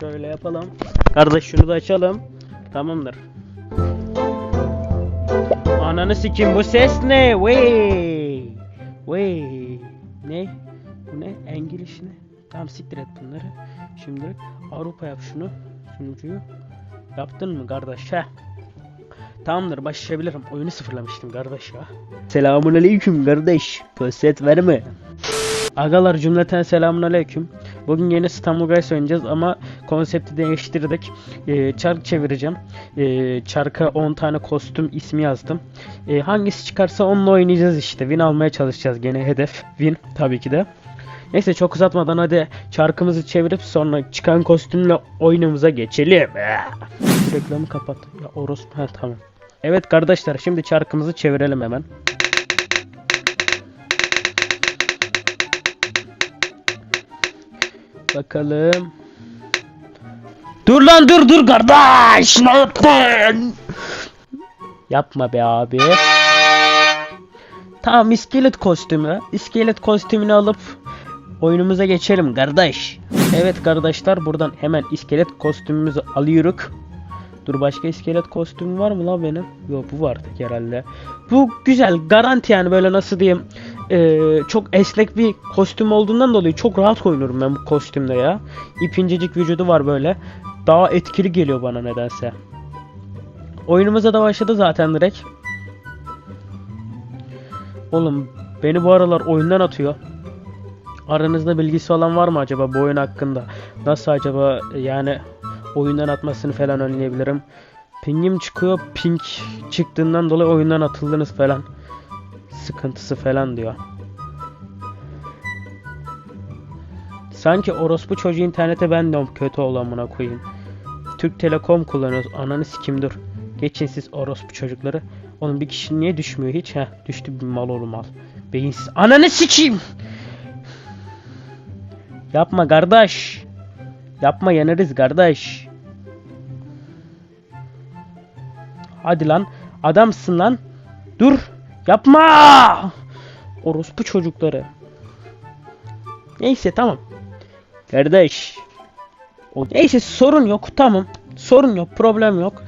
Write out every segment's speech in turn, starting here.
Şöyle yapalım. Kardeş şunu da açalım. Tamamdır. Ananı sikim bu ses ne? Wey. Wey. Ne? Bu ne? İngiliz ne? Tamam siktir et bunları. Şimdilik Avrupa yap şunu. Sunucuyu. Yaptın mı kardeş? Heh. Tamamdır başlayabilirim. Oyunu sıfırlamıştım kardeş ya. Selamun aleyküm kardeş. Poset verme. Agalar cümleten selamun aleyküm. Bugün yeni İstanbul Guys oynayacağız ama konsepti değiştirdik. Ee, çark çevireceğim. Ee, çarka 10 tane kostüm ismi yazdım. Ee, hangisi çıkarsa onunla oynayacağız işte. Win almaya çalışacağız. Gene hedef win tabii ki de. Neyse çok uzatmadan hadi çarkımızı çevirip sonra çıkan kostümle oyunumuza geçelim. Reklamı kapat. Ya orospu. Ha tamam. Evet kardeşler şimdi çarkımızı çevirelim hemen. Bakalım. Dur lan dur dur kardeş. Ne yaptın? Yapma be abi. Tamam iskelet kostümü. İskelet kostümünü alıp oyunumuza geçelim kardeş. Evet kardeşler buradan hemen iskelet kostümümüzü alıyoruz. Dur başka iskelet kostümü var mı lan benim? Yok bu vardı herhalde. Bu güzel garanti yani böyle nasıl diyeyim eee, çok esnek bir kostüm olduğundan dolayı çok rahat oynuyorum ben bu kostümle ya. İpincecik vücudu var böyle. Daha etkili geliyor bana nedense. Oyunumuza da başladı zaten direkt. Oğlum beni bu aralar oyundan atıyor. Aranızda bilgisi olan var mı acaba bu oyun hakkında? Nasıl acaba yani oyundan atmasını falan önleyebilirim. Pingim çıkıyor. Ping çıktığından dolayı oyundan atıldınız falan. Sıkıntısı falan diyor. Sanki orospu çocuğu internete ben de kötü olanına koyayım. Türk Telekom kullanıyoruz. Ananı sikim dur. Geçin siz orospu çocukları. Oğlum bir kişi niye düşmüyor hiç? Heh düştü bir mal oğlum mal. Beyinsiz. Ananı sikeyim. Yapma kardeş. Yapma yanarız kardeş. Hadi lan. Adamsın lan. Dur. Yapma. Orospu çocukları. Neyse tamam. Kardeş. O- Neyse sorun yok tamam. Sorun yok problem yok.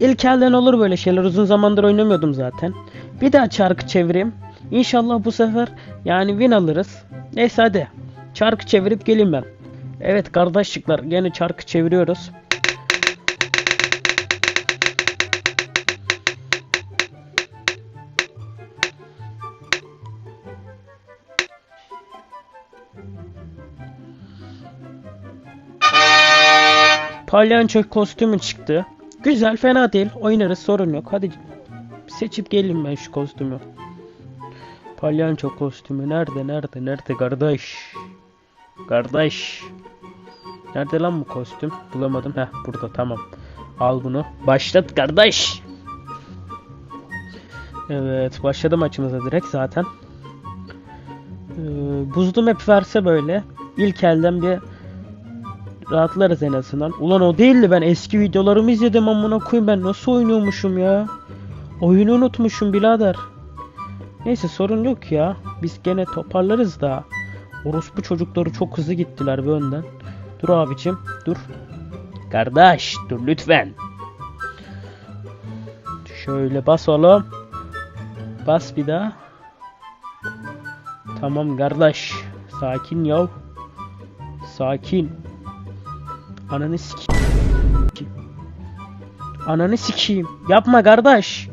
İlk elden olur böyle şeyler. Uzun zamandır oynamıyordum zaten. Bir daha çarkı çevireyim. İnşallah bu sefer yani win alırız. Neyse hadi. Çarkı çevirip geleyim ben. Evet kardeşlikler gene çarkı çeviriyoruz. Palyanço kostümü çıktı. Güzel fena değil. Oynarız sorun yok. Hadi seçip gelin ben şu kostümü. Palyanço kostümü nerede nerede nerede kardeş? Kardeş. Nerede lan bu kostüm? Bulamadım. Heh burada tamam. Al bunu. Başlat kardeş. Evet başladı maçımıza direkt zaten. Ee, buzlu map verse böyle ilk elden bir rahatlarız en azından. Ulan o değildi ben eski videolarımı izledim amına koyayım ben nasıl oynuyormuşum ya. Oyunu unutmuşum birader. Neyse sorun yok ya. Biz gene toparlarız da. Orospu çocukları çok hızlı gittiler bir önden. Dur abicim dur. Kardeş dur lütfen. Şöyle bas oğlum. Bas bir daha. Tamam kardeş. Sakin yav. Sakin. Ananı sikeyim. Ananı sikeyim. Yapma kardeş.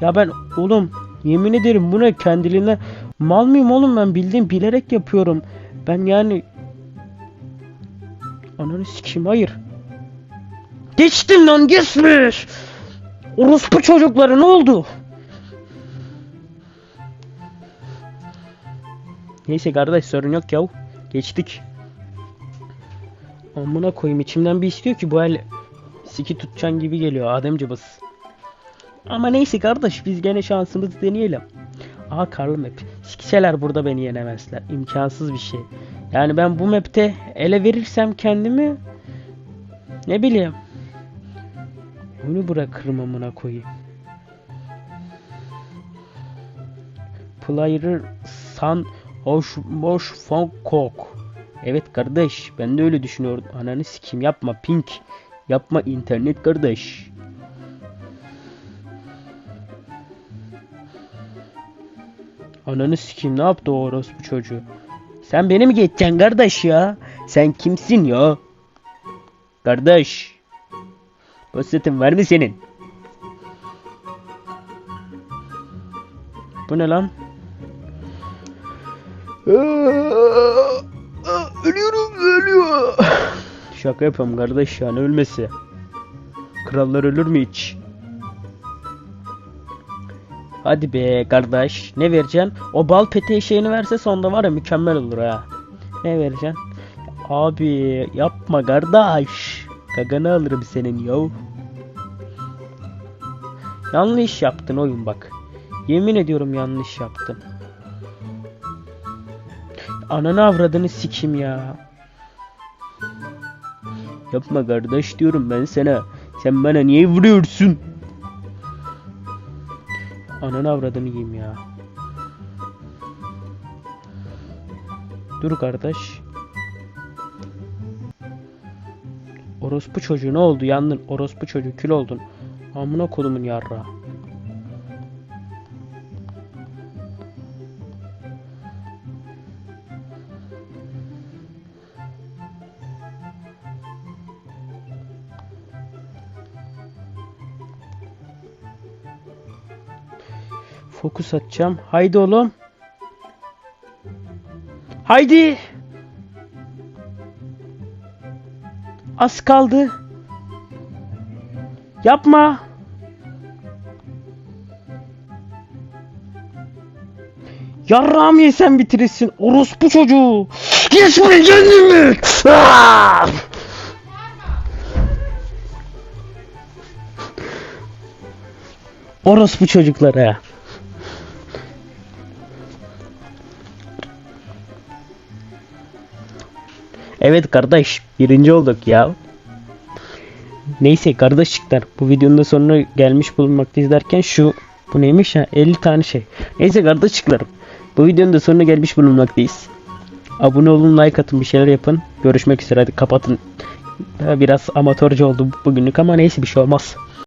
Ya ben oğlum yemin ederim bu ne kendiliğine mal mıyım oğlum ben bildiğim bilerek yapıyorum. Ben yani Ananı sikeyim hayır. Geçtin lan geçmiş. Orospu çocukları ne oldu? Neyse kardeş sorun yok yav. Geçtik. Amına koyayım içimden bir istiyor ki bu el siki tutacağın gibi geliyor Ademci bas. Ama neyse kardeş biz gene şansımızı deneyelim. Aha karlı map. Sikseler burada beni yenemezler. İmkansız bir şey. Yani ben bu map'te ele verirsem kendimi ne bileyim. Onu bırakırım amına koyayım. Player San Hoş Moş Fong Kok. Evet kardeş ben de öyle düşünüyorum. Ananı sikeyim yapma pink. Yapma internet kardeş. Ananı sikeyim ne yaptı o orospu çocuğu? Sen beni mi geçeceksin kardeş ya? Sen kimsin ya? Kardeş. Posetin var mı senin? Bu ne lan? Şaka yapıyorum kardeş ya ne ölmesi. Krallar ölür mü hiç? Hadi be kardeş. Ne vereceksin? O bal peteği şeyini verse sonda var ya mükemmel olur ha. Ne vereceksin? Abi yapma kardeş. Gaganı alırım senin yav. Yanlış yaptın oyun bak. Yemin ediyorum yanlış yaptın. Ananı avradını sikim ya. Yapma kardeş diyorum ben sana. Sen bana niye vuruyorsun? Ananı avradını yiyeyim ya. Dur kardeş. Orospu çocuğu ne oldu? Yandın. Orospu çocuğu kül oldun. Amına kodumun yarra. Fokus atacağım. Haydi oğlum. Haydi. Az kaldı. Yapma. Yarrağımı yesen bitirirsin. Orospu çocuğu. Geçmeyeceksin mi? Ah! Orospu çocuklara. Evet kardeş birinci olduk ya. Neyse kardeşlikler bu videonun da sonuna gelmiş bulunmaktayız derken şu bu neymiş ya 50 tane şey. Neyse kardeşliklerim bu videonun da sonuna gelmiş bulunmaktayız. Abone olun like atın bir şeyler yapın. Görüşmek üzere hadi kapatın. Biraz amatörce oldu bugünlük ama neyse bir şey olmaz.